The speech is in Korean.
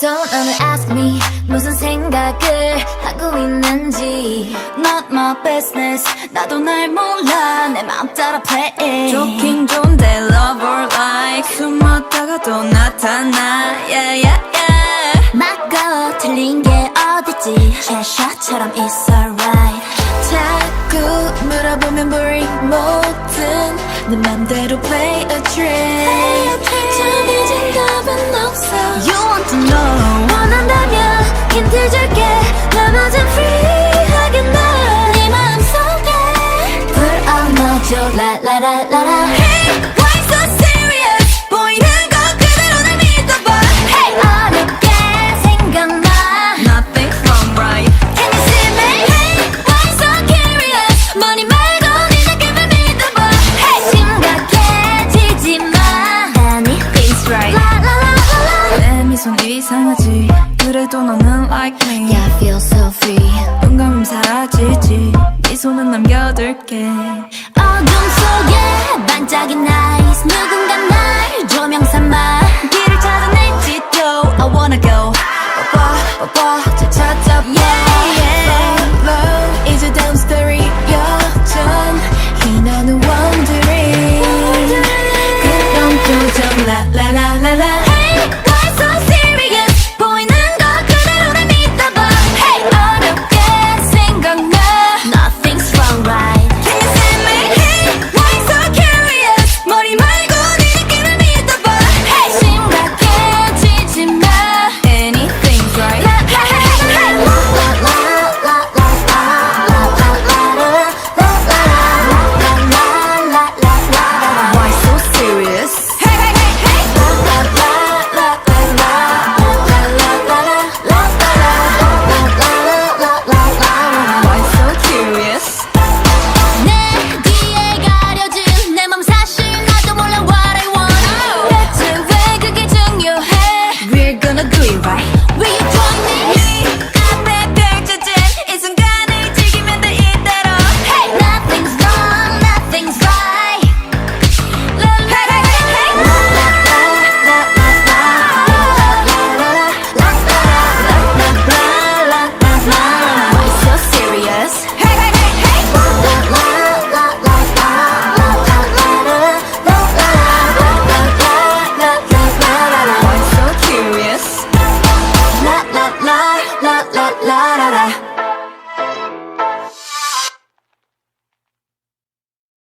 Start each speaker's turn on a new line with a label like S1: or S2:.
S1: Don't ever ask me 무슨 생각을 하고 있는지 Not my business 나도 날 몰라 내 맘 따라 play
S2: 좋긴 좋은데 love or like 숨었다가 또 나타나 yeah yeah yeah
S1: 맞고 틀린 게 어딨지 샷샷처럼 it's alright
S2: 자꾸 물어보면 boring 뭐든 내 맘대로 play a trick.
S1: 정해진 답은 없어.
S2: You want to know.
S1: 원한다면 힌트 줄게. 나머진 free하게 널네 마음속에 불어 넣어줘 라라라
S2: 이상하지. 그래도 너는 like me.
S1: Yeah I feel so free.
S2: 눈감음 사라지지. 네 손은 남겨둘게.
S1: 어둠 속에 반짝인 nice 누군가 날 조명 삼아.
S2: 길을 찾아낼지도 I wanna go. 오빠 찾아봐 yeah, 라라라라. Hey.